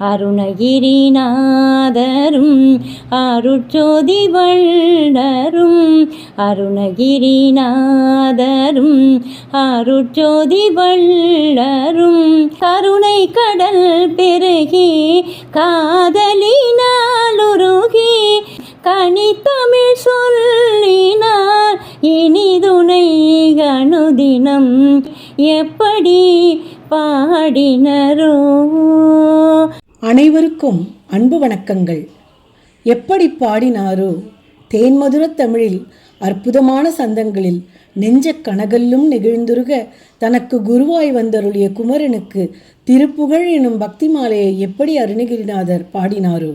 அருணகிரிநாதரும் அருட்சோதி வள்ளரும் அருணகிரிநாதரும் அருட்சோதி வள்ளரும் கருணை கடல் பெருகி காதலினாலுருகி கனித்தமிழ் சொல்லினார் இனிதுணை அனுதினம் எப்படி பாடினரோ அனைவருக்கும் அன்பு வணக்கங்கள். எப்படி பாடினாரோ தேன்மதுரத் தமிழில் அற்புதமான சந்தங்களில் நெஞ்சக் கனகல்லும் நெகிழ்ந்துருக தனக்கு குருவாய் வந்தருளிய குமரனுக்கு திருப்புகழ் எனும் பக்தி மாலையை எப்படி அருணகிரிநாதர் பாடினாரோ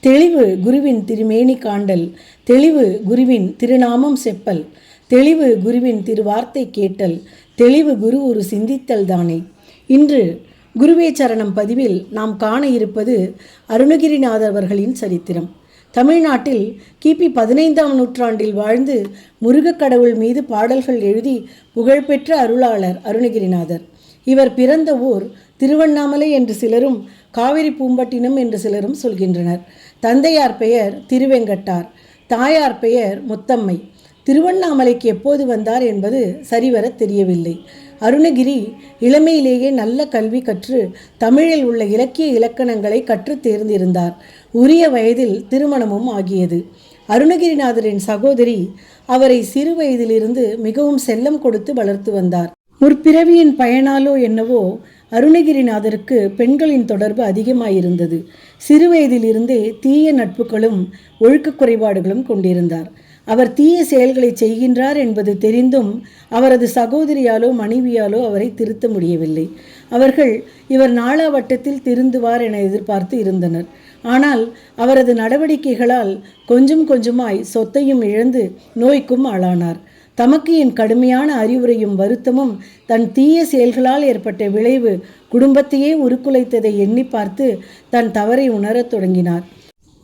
தெளிவு குருவின் திருமேனி காண்டல் தெளிவு குருவின் திருநாமம் செப்பல் தெளிவு குருவின் திருவார்த்தை கேட்டல் தெளிவு குரு ஒரு சிந்தித்தல் தானே. இன்று குருவே சரணம் பதிவில் நாம் காண இருப்பது அருணகிரிநாதர் அவர்களின் சரித்திரம். தமிழ்நாட்டில் கிபி பதினைந்தாம் நூற்றாண்டில் வாழ்ந்து முருகக் கடவுள் மீது பாடல்கள் எழுதி புகழ்பெற்ற அருளாளர் அருணகிரிநாதர். இவர் பிறந்த ஊர் திருவண்ணாமலை என்று சிலரும் காவிரி பூம்பட்டினம் என்று சிலரும் சொல்கின்றனர். தந்தையார் பெயர் திருவெங்கட்டார் தாயார் பெயர் முத்தம்மை. திருவண்ணாமலைக்கு எப்போது வந்தார் என்பது சரிவர தெரியவில்லை. அருணகிரி இளமையிலேயே நல்ல கல்வி கற்று தமிழில் உள்ள இலக்கிய இலக்கணங்களை கற்று தேர்ந்திருந்தார். உரிய வயதில் திருமணமும் ஆகியது. அருணகிரிநாதரின் சகோதரி அவரை சிறு வயதிலிருந்து மிகவும் செல்லம் கொடுத்து வளர்த்து வந்தார். முற்பிறவியின் பயனாலோ என்னவோ அருணகிரிநாதருக்கு பெண்களின் தொடர்பு அதிகமாயிருந்தது. சிறுவயதிலிருந்தே தீய நட்புகளும் ஒழுக்கக் குறைபாடுகளும் கொண்டிருந்தார். அவர் தீய செயல்களை செய்கின்றார் என்பது தெரிந்தும் அவரது சகோதரியாலோ மனைவியாலோ அவரை திருத்த முடியவில்லை. அவர்கள் இவர் நாளாவட்டத்தில் திருந்துவார் என எதிர்பார்த்து இருந்தனர். ஆனால் அவரது நடவடிக்கைகளால் கொஞ்சம் கொஞ்சமாய் சொத்தையும் இழந்து நோய்க்கும் ஆளானார். தமக்கு என் கடுமையான அறிவுரையும் வருத்தமும் தன் தீய செயல்களால் ஏற்பட்ட விளைவு குடும்பத்தையே உருக்குலைத்ததை எண்ணி பார்த்து தன் தவறை உணரத் தொடங்கினார்.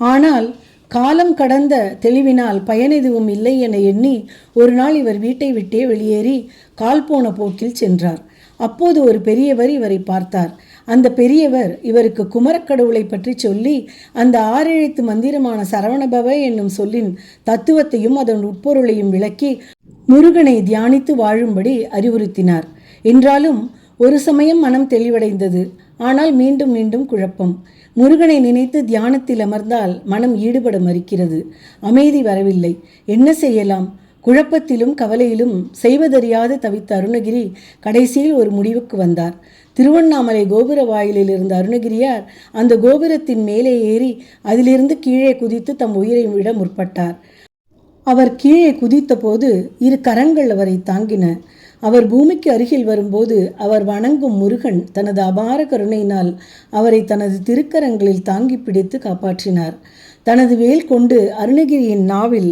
ஆனால் காலம் கடந்த தெளிவினால் பயன் எதுவும் இல்லை என எண்ணி ஒரு நாள் இவர் வீட்டை விட்டே வெளியேறி கால் போன போக்கில் சென்றார். அப்போது ஒரு பெரியவர் இவரை பார்த்தார். அந்த பெரியவர் இவருக்கு குமரக்கடவுளை பற்றி சொல்லி அந்த ஆறெழுத்து மந்திரமான சரவணபவ என்னும் சொல்லின் தத்துவத்தையும் அதன் உட்பொருளையும் விளக்கி முருகனை தியானித்து வாழும்படி அறிவுறுத்தினார். என்றாலும் ஒரு சமயம் மனம் தெளிவடைந்தது. ஆனால் மீண்டும் மீண்டும் குழப்பம். முருகனை நினைத்து தியானத்தில் அமர்ந்தால் மனம் ஈடுபட மறுக்கிறது. அமைதி வரவில்லை. என்ன செய்யலாம்? குழப்பத்திலும் கவலையிலும் செய்வதறியாது தவித்த அருணகிரி கடைசியில் ஒரு முடிவுக்கு வந்தார். திருவண்ணாமலை கோபுர வாயிலில் இருந்த அருணகிரியார் அந்த கோபுரத்தின் மேலே ஏறி அதிலிருந்து கீழே குதித்து தம் உயிரை விட முற்பட்டார். அவர் கீழே குதித்தபோது இரு கரங்கள் அவரை தாங்கின. அவர் பூமிக்கு அருகில் வரும்போது அவர் வணங்கும் முருகன் தனது அபார கருணையினால் அவரை தனது திருக்கரங்களில் தாங்கி பிடித்து காப்பாற்றினார். தனது வேல் கொண்டு அருணகிரியின் நாவில்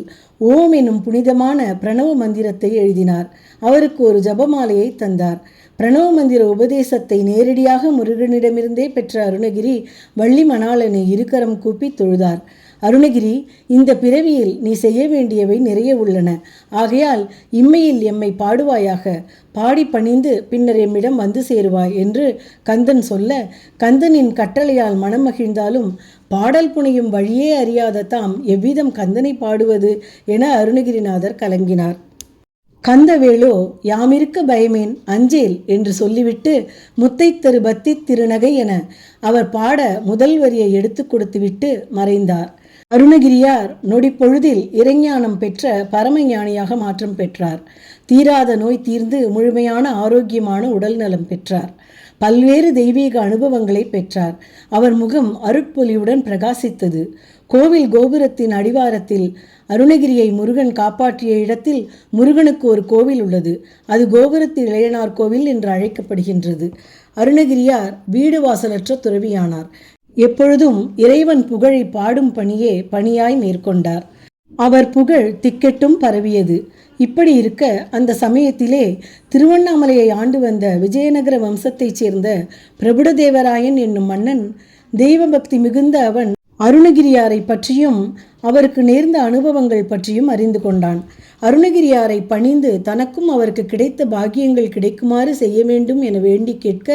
ஓம் எனும் புனிதமான பிரணவ மந்திரத்தை எழுதினார். அவருக்கு ஒரு ஜபமாலையை தந்தார். பிரணவ மந்திர உபதேசத்தை நேரடியாக முருகனிடமிருந்தே பெற்ற அருணகிரி வள்ளி மணாளனை இருகரம் கூப்பி தொழுதார். அருணகிரி இந்த பிறவியில் நீ செய்ய வேண்டியவை நிறைய உள்ளன. ஆகையால் இம்மையில் எம்மை பாடுவாயாக. பாடி பணிந்து பின்னர் எம்மிடம் வந்து சேருவாய் என்று கந்தன் சொல்ல கந்தனின் கட்டளையால் மனம் மகிழ்ந்தாலும் பாடல் புனையும் வழியே அறியாத தாம் எவ்விதம் கந்தனை பாடுவது என அருணகிரிநாதர் கலங்கினார். கந்தவேலோ யாமிருக்க பயமேன் அஞ்சேல் என்று சொல்லிவிட்டு முத்தை தரு பத்தி திருநகை என அவர் பாட முதல் வரியை எடுத்து கொடுத்துவிட்டு மறைந்தார். அருணகிரியார் நொடி பொழுதில் இறைஞானம் பெற்ற பரமஞானியாக மாற்றம் பெற்றார். தீராத நோய் தீர்ந்து முழுமையான ஆரோக்கியமான உடல் நலம் பெற்றார். பல்வேறு தெய்வீக அனுபவங்களை பெற்றார். அவர் முகம் அருட்பொலியுடன் பிரகாசித்தது. கோவில் கோபுரத்தின் அடிவாரத்தில் அருணகிரியை முருகன் காப்பாற்றிய இடத்தில் முருகனுக்கு ஒரு கோவில் உள்ளது. அது கோபுரத்து இளையனார் கோவில் என்று அழைக்கப்படுகின்றது. அருணகிரியார் வீடு வாசலற்ற துறவியானார். எப்பொழுதும் இறைவன் புகழை பாடும் பணியே பணியாய் மேற்கொண்டார். அவர் புகழ் திக்கெட்டும் பரவியது. இப்படி இருக்க அந்த சமயத்திலே திருவண்ணாமலையை ஆண்டு வந்த விஜயநகர வம்சத்தைச் சேர்ந்த பிரபுடதேவராயன் என்னும் மன்னன் தெய்வ பக்தி மிகுந்த அவன் அருணகிரியாரை பற்றியும் அவருக்கு நேர்ந்த அனுபவங்கள் பற்றியும் அறிந்து கொண்டான். அருணகிரியாரை பணிந்து தனக்கும் அவருக்கு கிடைத்த பாக்கியங்கள் கிடைக்குமாறு செய்ய வேண்டும் என வேண்டி கேட்க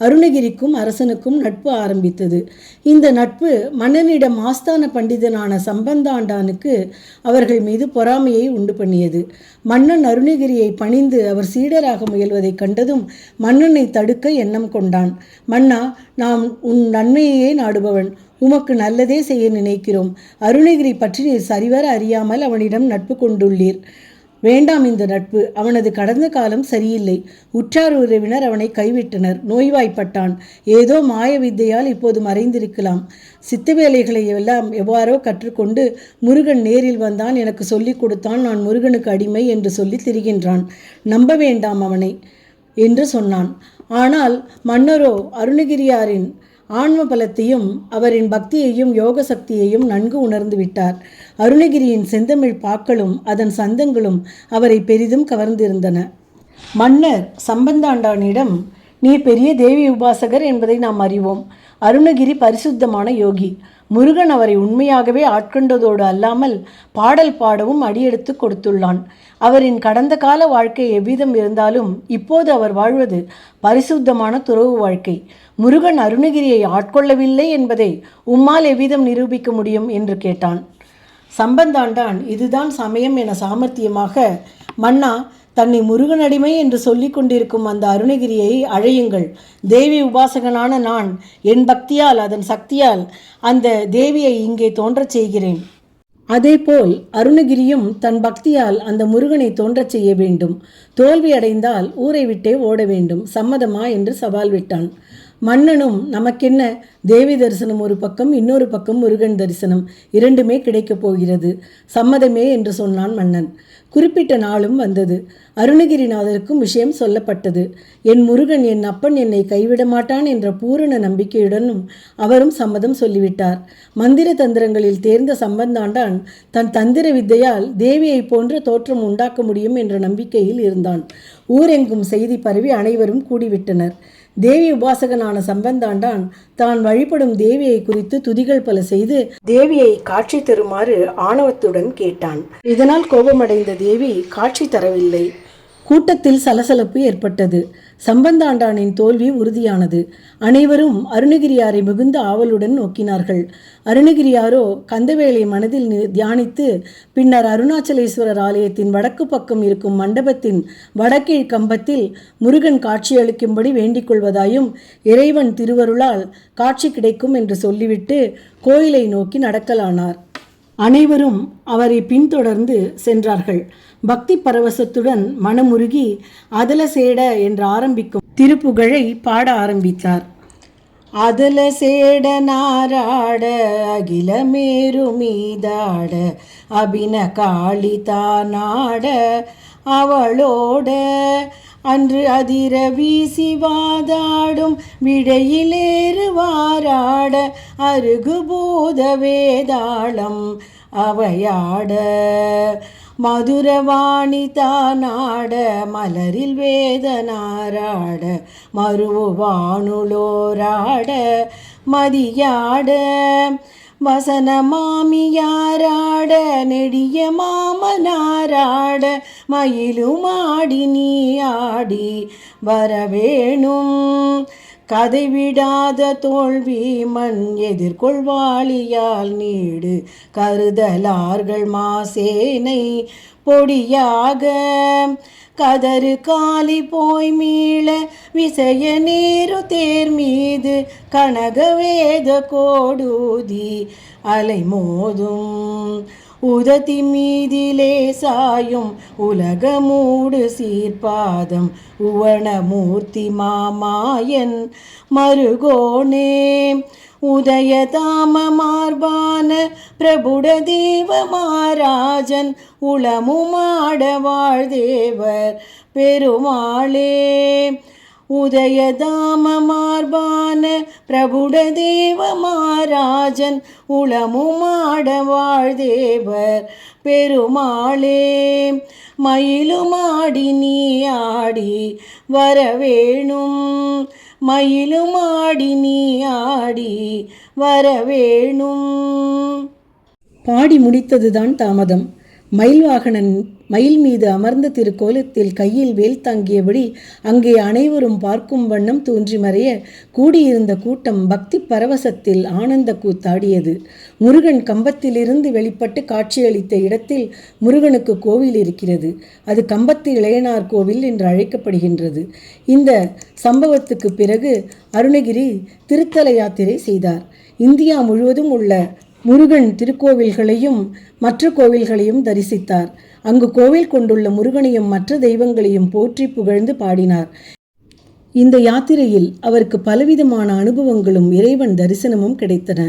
அருணகிரிக்கும் அரசனுக்கும் நட்பு ஆரம்பித்தது. இந்த நட்பு மன்னனிடம் ஆஸ்தான பண்டிதனான சம்பந்தாண்டானுக்கு அவர்கள் மீது பொறாமையை உண்டு பண்ணியது. மன்னன் அருணகிரியை பணிந்து அவர் சீடராக முயல்வதைக் கண்டதும் மன்னனை தடுக்க எண்ணம் கொண்டான். மன்னா நாம் உன் நன்மையையே நாடுபவன். உமக்கு நல்லதே செய்ய நினைக்கிறோம். அருணகிரி பற்றி நீர் சரிவர அறியாமல் அவனிடம் நட்பு கொண்டுள்ளீர். வேண்டாம் இந்த நட்பு. அவனது கடந்த காலம் சரியில்லை. உற்றார் உறவினர் அவனை கைவிட்டனர். நோய்வாய்ப்பட்டான். ஏதோ மாய வித்தையால் இப்போது மறைந்திருக்கலாம். சித்த வேலைகளை எல்லாம் எவ்வாறோ கற்றுக்கொண்டு முருகன் நேரில் வந்தான் எனக்கு சொல்லிக் கொடுத்தான் நான் முருகனுக்கு அடிமை என்று சொல்லி திரிகின்றான். நம்ப வேண்டாம் அவனை என்று சொன்னான். ஆனால் மன்னரோ அருணகிரியாரின் ஆன்ம பலத்தையும் அவரின் பக்தியையும் யோக சக்தியையும் நன்கு உணர்ந்து விட்டார். அருணகிரியின் செந்தமிழ் பாக்களும் அதன் சந்தங்களும் அவரை பெரிதும் கவர்ந்திருந்தன. மன்னர் சம்பந்தாண்டானிடம் நீ பெரிய தேவி உபாசகர் என்பதை நாம் அறிவோம். அருணகிரி பரிசுத்தமான யோகி. முருகன் அவரை உண்மையாகவே ஆட்கொண்டதோடு அல்லாமல் பாடல் பாடவும் அடியெடுத்து கொடுத்துள்ளான். அவரின் கடந்த கால வாழ்க்கை எவ்விதம் இருந்தாலும் இப்போது அவர் வாழ்வது பரிசுத்தமான துறவு வாழ்க்கை. முருகன் அருணகிரியை ஆட்கொள்ளவில்லை என்பதை உம்மால் எவ்விதம் நிரூபிக்க முடியும் என்று கேட்டான். சம்பந்தாண்டான் இதுதான் சமயம் என சாமர்த்தியமாக மன்னா தன்னை முருகனடிமை என்று சொல்லிக் கொண்டிருக்கும் அந்த அருணகிரியை அழையுங்கள். தேவி உபாசகனான நான் என் பக்தியால் அதன் சக்தியால் அந்த தேவியை இங்கே தோன்றச் செய்கிறேன். அதேபோல் அருணகிரியும் தன் பக்தியால் அந்த முருகனை தோன்றச் செய்ய வேண்டும். தோல்வி அடைந்தால் ஊரை விட்டே ஓட வேண்டும். சம்மதமா என்று சவால் விட்டான். மன்னனும் நமக்கென்ன? தேவி தரிசனம் ஒரு பக்கம் இன்னொரு பக்கம் முருகன் தரிசனம். இரண்டுமே கிடைக்கப் போகிறது. சம்மதமே என்று சொன்னான் மன்னன். குறிப்பிட்ட நாளும் வந்தது. அருணகிரிநாதருக்கும் விஷயம் சொல்லப்பட்டது. என் முருகன் என் அப்பன் என்னை கைவிட மாட்டான் என்ற பூரண நம்பிக்கையுடனும் அவரும் சம்மதம் சொல்லிவிட்டார். மந்திர தந்திரங்களில் தேர்ந்த சம்பந்தாண்டான் தன் தந்திர வித்தையால் தேவியைப் போன்ற தோற்றம் உண்டாக்க முடியும் என்ற நம்பிக்கையில் இருந்தான். ஊரெங்கும் செய்தி பரவி அனைவரும் கூடிவிட்டனர். தேவி உபாசகனான சம்பந்தாண்டான் தான் வழிபடும் தேவியை குறித்து துதிகள் பல செய்து தேவியை காட்சி தருமாறு ஆணவத்துடன் கேட்டான். இதனால் கோபமடைந்த தேவி காட்சி தரவில்லை. கூட்டத்தில் சலசலப்பு ஏற்பட்டது. சம்பந்தாண்டானின் தோல்வி உறுதியானது. அனைவரும் அருணகிரியாரை மிகுந்த ஆவலுடன் நோக்கினார்கள். அருணகிரியாரோ கந்தவேலை மனதில் தியானித்து பின்னர் அருணாச்சலேஸ்வரர் ஆலயத்தின் வடக்கு பக்கம் இருக்கும் மண்டபத்தின் வடக்கீழ் கம்பத்தில் முருகன் காட்சியளிக்கும்படி வேண்டிக் கொள்வதாயும் இறைவன் திருவருளால் காட்சி கிடைக்கும் என்று சொல்லிவிட்டு கோயிலை நோக்கி நடக்கலானார். அனைவரும் அவரை பின்தொடர்ந்து சென்றார்கள். பக்தி பரவசத்துடன் மனமுருகி அதலசேட என்று ஆரம்பிக்கும் திருப்புகழை பாட ஆரம்பித்தார். அதல சேட நாராட அகிலமேரு மீதாட அபின காளிதா நாட அவளோட அன்று அதிர வீசி வாதாடும் விடையிலேறு அருகு பூத வேதாளம் அவையாட. மதுரவாணி தானாட மலரில் வேதனாராட மருவானுளோராட மதியாட. வசன மாமியாராட நெடிய மாமனாராட மயிலுமாடி நீ ஆடி வரவேணும். கதை விடாத தோல்வி மண் எதிர்கொள்வாளியால் நீடு கருதலார்கள் மாசேனை. பொடியாக. கதறு காலி போய் மீள விசய நேரு தேர் மீது கனகவேத கோடூதி அலை மோதும். உதத்தி மீதிலே சாயும் உலகமூடு சீர்பாதம் உவணமூர்த்தி மாமாயன் மருகோனே. உதயதாம மார்பான பிரபுட தேவ மாராஜன் உளமுமாட வாழ்தேவர் பெருமாளே. உதயதாம மார்பான பிரபுட தேவ மாராஜன் உளமுமாட வாழ்தேவர் பெருமாளே. மயிலுமாடி நீ ஆடி வரவேணும். மயிலும் ஆடி நீ ஆடி வரவேணும். பாடி முடித்ததுதான் தாமதம். மயில் வாகனன் மயில் மீது அமர்ந்த திருக்கோலத்தில் கையில் வேல் தாங்கியபடி அங்கே அனைவரும் பார்க்கும் வண்ணம் தோன்றி மறைய கூடியிருந்த கூட்டம் பக்தி பரவசத்தில் ஆனந்த கூத்தாடியது. முருகன் கம்பத்திலிருந்து வெளிப்பட்டு காட்சியளித்த இடத்தில் முருகனுக்கு கோவில் இருக்கிறது. அது கம்பத்து இளையனார் கோவில் என்று அழைக்கப்படுகின்றது. இந்த சம்பவத்துக்கு பிறகு அருணகிரி திருத்தல யாத்திரை செய்தார். இந்தியா முழுவதும் உள்ள முருகன் திருக்கோவில்களையும் மற்ற கோவில்களையும் தரிசித்தார். அங்கு கோவில் கொண்டுள்ள முருகனையும் மற்ற தெய்வங்களையும் போற்றி புகழ்ந்து பாடினார். இந்த யாத்திரையில் அவருக்கு பலவிதமான அனுபவங்களும் இறைவன் தரிசனமும் கிடைத்தன.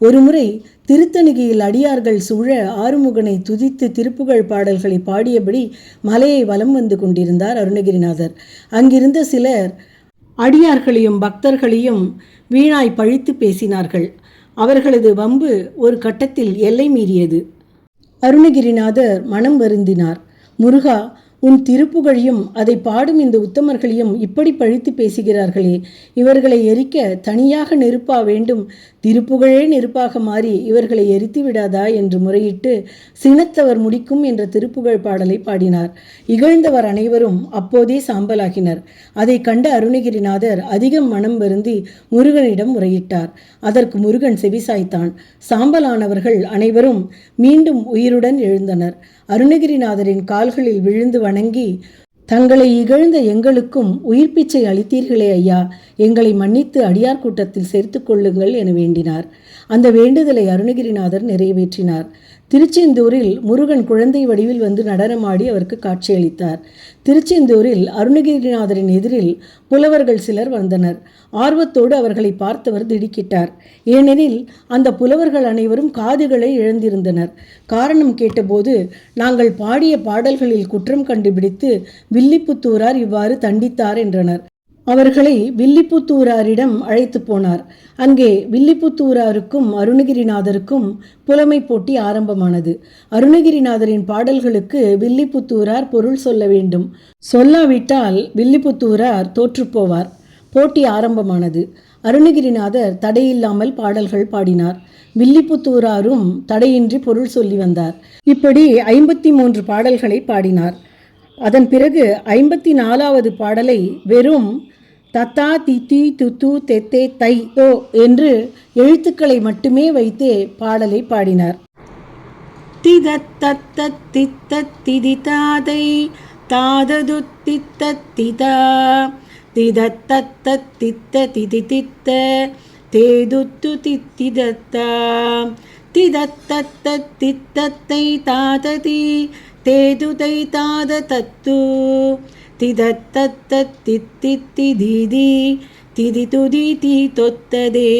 ஒருமுறை திருத்தணிகையில் அடியார்கள் சூழ ஆறுமுகனை துதித்து திருப்புகழ் பாடல்களை பாடியபடி மலையை வலம் வந்து கொண்டிருந்தார் அருணகிரிநாதர். அங்கிருந்த சிலர் அடியார்களையும் பக்தர்களையும் வீணாய் பழித்து பேசினார்கள். அவர்களது வம்பு ஒரு கட்டத்தில் எல்லை மீறியது. அருணகிரிநாதர் மனம் வருந்தினார். முருகா உன் திருப்புகழையும் அதை பாடும் இந்த உத்தமர்களையும் இப்படி பழித்து பேசுகிறார்களே. இவர்களை எரிக்க தனியாக நெருப்பா வேண்டும். திருப்புகழே நெருப்பாக மாறி இவர்களை எரித்து விடாதா என்று முறையிட்டு சினத்தவர் முடிக்கும் என்ற திருப்புகழ் பாடலை பாடினார். இகழ்ந்தவர் அனைவரும் அப்போதே சாம்பலாகினர். அதை கண்ட அருணகிரிநாதர் அதிகம் மனம் வருந்தி முருகனிடம் முறையிட்டார். அதற்கு முருகன் செவிசாய்த்தான். சாம்பலானவர்கள் அனைவரும் மீண்டும் உயிருடன் எழுந்தனர். அருணகிரிநாதரின் கால்களில் விழுந்து வணங்கி தங்களை இகழ்ந்த எங்களுக்கும் உயிர் பிச்சை அளித்தீர்களே ஐயா. எங்களை மன்னித்து அடியார் கூட்டத்தில் சேர்த்து கொள்ளுங்கள் என வேண்டினார். அந்த வேண்டுதலை அருணகிரிநாதர் நிறைவேற்றினார். திருச்செந்தூரில் முருகன் குழந்தை வடிவில் வந்து நடனமாடி அவருக்கு காட்சியளித்தார். திருச்செந்தூரில் அருணகிரிநாதரின் எதிரில் புலவர்கள் சிலர் வந்தனர். ஆர்வத்தோடு அவர்களை பார்த்தவர் திடுக்கிட்டார். ஏனெனில் அந்த புலவர்கள் அனைவரும் காதுகளை இழந்திருந்தனர். காரணம் கேட்டபோது நாங்கள் பாடிய பாடல்களில் குற்றம் கண்டுபிடித்து வில்லிப்புத்தூரார் இவ்வாறு தண்டித்தார் என்றனர். அவர்களை வில்லிபுத்தூராரிடம் அழைத்து போனார். அங்கே வில்லிபுத்தூராருக்கும் அருணகிரிநாதருக்கும் புலமை போட்டி ஆரம்பமானது. அருணகிரிநாதரின் பாடல்களுக்கு வில்லிபுத்தூரார் பொருள் சொல்ல வேண்டும். சொல்லாவிட்டால் வில்லிபுத்தூரார் தோற்றுப்போவார் போட்டி ஆரம்பமானது. அருணகிரிநாதர் தடையில்லாமல் பாடல்கள் பாடினார். வில்லிபுத்தூராரும் தடையின்றி பொருள் சொல்லி வந்தார். இப்படி ஐம்பத்தி மூன்று பாடல்களை பாடினார். அதன் பிறகு ஐம்பத்தி நாலாவது பாடலை வெறும் தத்தா தித்தி துத்து தெத்தே தை ஓ என்று எழுத்துக்களை மட்டுமே வைத்தே பாடலை பாடினார். திதத்தத்த தித்த திதிதாதை தாதது தித்த திதா. தித்த திதி தித்த தேதுத்து தித்திதத்தா. திதத்தத்த தித்தத்தை தாததி தேதுதை தாத தத்து. திதத்தத்த திதி துதி தொத்ததே.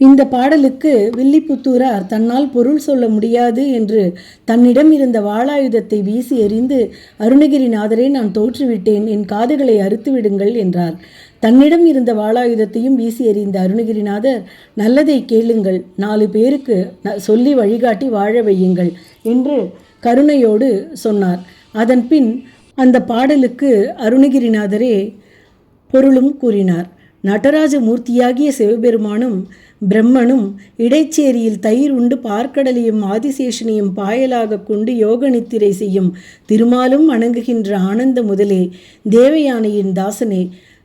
இந்த பாடலுக்கு வில்லிபுத்தூரார் தன்னால் பொருள் சொல்ல முடியாது என்று தன்னிடம் இருந்த வாளாயுதத்தை வீசி எறிந்து அருணகிரிநாதரே நான் தோற்றுவிட்டேன் என் காதுகளை அறுத்து விடுங்கள் என்றார். தன்னிடம் இருந்த வாளாயுதத்தையும் வீசி எறிந்த அருணகிரிநாதர் நல்லதை கேளுங்கள் நாலு பேருக்கு சொல்லி வழிகாட்டி வாழ வையுங்கள் என்று கருணையோடு சொன்னார். அதன்பின் அந்த பாடலுக்கு அருணகிரிநாதரே பொருளும் கூறினார். நடராஜ மூர்த்தியாகிய சிவபெருமானும் பிரம்மனும் இடைச்சேரியில் தயிர் உண்டு பார்க்கடலையும் ஆதிசேஷனையும் பாயலாக கொண்டு யோக நித்திரை செய்யும் திருமாலும் வணங்குகின்ற ஆனந்த முதலே தேவயானையின் தாசனே.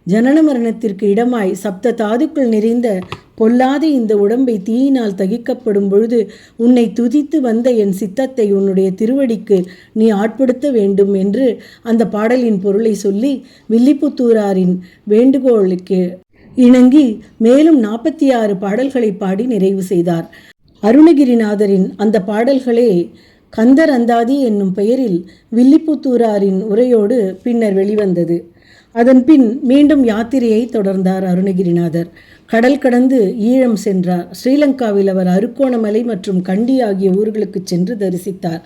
ஜனன மரணத்திற்கு இடமாய் சப்த தாதுக்கள் நிறைந்த பொல்லாத இந்த உடம்பை தீயினால் தகிக்கப்படும் பொழுது உன்னை துதித்து வந்த என் சித்தத்தை உன்னுடைய திருவடிக்கு நீ ஆட்படுத்த வேண்டும் என்று அந்த பாடலின் பொருளை சொல்லி வில்லிபுத்தூராரின் வேண்டுகோளுக்கு இணங்கி மேலும் நாற்பத்தி ஆறு பாடல்களை பாடி நிறைவு செய்தார். அருணகிரிநாதரின் அந்த பாடல்களே கந்தர் அந்தாதி என்னும் பெயரில் வில்லிபுத்தூராரின் உரையோடு பின்னர் வெளிவந்தது. அதன்பின் மீண்டும் யாத்திரையை தொடர்ந்தார் அருணகிரிநாதர். கடல் கடந்து ஈழம் சென்றார். ஸ்ரீலங்காவில் அவர் அருக்கோணமலை மற்றும் கண்டி ஆகிய ஊர்களுக்கு சென்று தரிசித்தார்.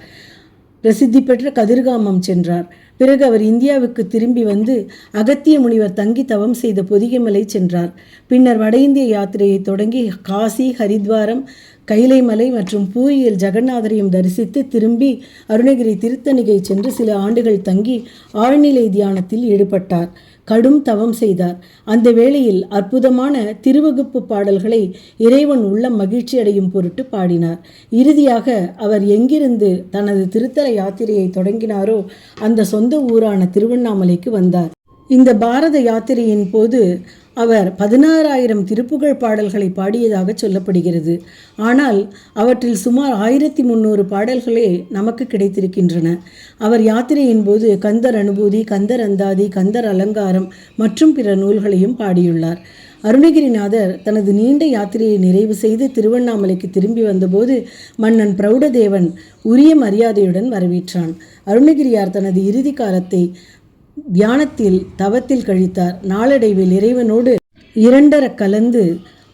பிரசித்தி பெற்ற கதிர்காமம் சென்றார். பிறகு அவர் இந்தியாவுக்கு திரும்பி வந்து அகத்திய முனிவர் தங்கி தவம் செய்த பொதிகைமலை சென்றார். பின்னர் வட இந்திய யாத்திரையை தொடங்கி காசி ஹரித்வாரம் கைலைமலை மற்றும் பூரியில் ஜெகநாதரையும் தரிசித்து திரும்பி அருணகிரி திருத்தணிகை சென்று சில ஆண்டுகள் தங்கி ஆழ்நிலை தியானத்தில் ஈடுபட்டார். கடும் தவம் செய்தார். அந்த வேளையில் அற்புதமான திருவகுப்பு பாடல்களை இறைவன் உள்ள மகிழ்ச்சி அடையும் பொருட்டு பாடினார். இறுதியாக அவர் எங்கிருந்து தனது திருத்தல யாத்திரையை தொடங்கினாரோ அந்த சொந்த ஊரான திருவண்ணாமலைக்கு வந்தார். இந்த பாரத யாத்திரையின் போது அவர் பதினாறாயிரம் திருப்புகழ் பாடல்களை பாடியதாக சொல்லப்படுகிறது. ஆனால் அவற்றில் சுமார் ஆயிரத்தி முந்நூறு பாடல்களே நமக்கு கிடைத்திருக்கின்றன. அவர் யாத்திரையின் போது கந்தர் அனுபூதி கந்தர் அந்தாதி கந்தர் அலங்காரம் மற்றும் பிற நூல்களையும் பாடியுள்ளார். அருணகிரிநாதர் தனது நீண்ட யாத்திரையை நிறைவு செய்து திருவண்ணாமலைக்கு திரும்பி வந்தபோது மன்னன் பிரௌடதேவன் உரிய மரியாதையுடன் வரவேற்றான். அருணகிரியார் தனது இறுதி காலத்தை தியானத்தில் தவத்தில் கழித்தார். நாளடைவில் இறைவனோடு இரண்டர கலந்து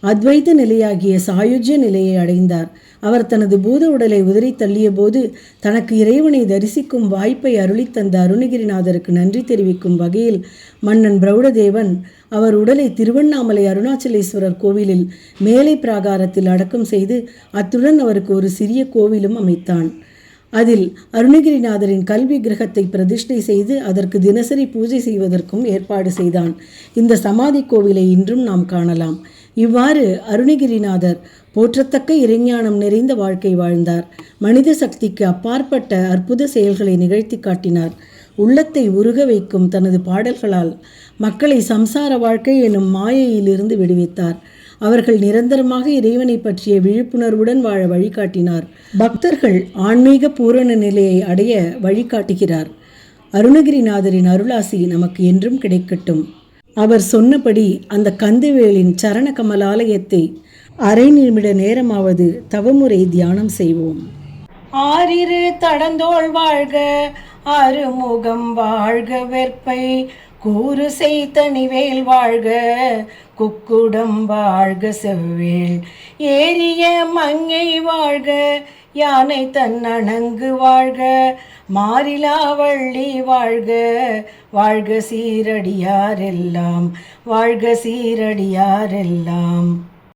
அத்வைத நிலையாகிய சாயுஜ்ய நிலையை அடைந்தார். அவர் தனது பூத உடலை உதறி தள்ளிய போது தனக்கு இறைவனை தரிசிக்கும் வாய்ப்பை அருளித்தந்த அருணகிரிநாதருக்கு நன்றி தெரிவிக்கும் வகையில் மன்னன் பிரௌடதேவன் அவர் உடலை திருவண்ணாமலை அருணாச்சலேஸ்வரர் கோவிலில் மேலை பிராகாரத்தில் அடக்கம் செய்து அத்துடன் அவருக்கு ஒரு சிறிய கோவிலும் அமைத்தான். அதில் அருணகிரிநாதரின் கல்வி கிரகத்தை பிரதிஷ்டை செய்து அதற்கு தினசரி பூஜை செய்வதற்கும் ஏற்பாடு செய்தான். இந்த சமாதி கோவிலை இன்றும் நாம் காணலாம். இவ்வாறு அருணகிரிநாதர் போற்றத்தக்க இறைஞானம் நிறைந்த வாழ்க்கை வாழ்ந்தார். மனித சக்திக்கு அப்பாற்பட்ட அற்புத செயல்களை நிகழ்த்தி காட்டினார். உள்ளத்தை உருக வைக்கும் தனது பாடல்களால் மக்களை சம்சார வாழ்க்கை எனும் மாயையிலிருந்து விடுவித்தார். அவர்கள் நிரந்தரமாக இறைவனை பற்றிய விழிப்புணர்வுடன் வாழ வழிகாட்டினார். பக்தர்கள் ஆன்மீக பூரண நிலையை அடைய வழிகாட்டுகிறார். அருணகிரிநாதரின் அருளாசி நமக்கு என்றும் கிடைக்கட்டும். அவர் சொன்னபடி அந்த கந்துவேலின் சரண கமலாலயத்தை அரை நிமிட நேரமாவது தவமுறை தியானம் செய்வோம். ஆறிரு தடந்தோள் வாழ்க அருமுகம் வாழ்க வெற்பை. கூறு செய்தனிவேல் வாழ்க குக்குடம் வாழ்க செவ்வேல் ஏரிய மங்கை வாழ்க யானை தன் அணங்கு வாழ்க. மாறிலா வள்ளி வாழ்க வாழ்க சீரடியாரெல்லாம் வாழ்க சீரடியாரெல்லாம்.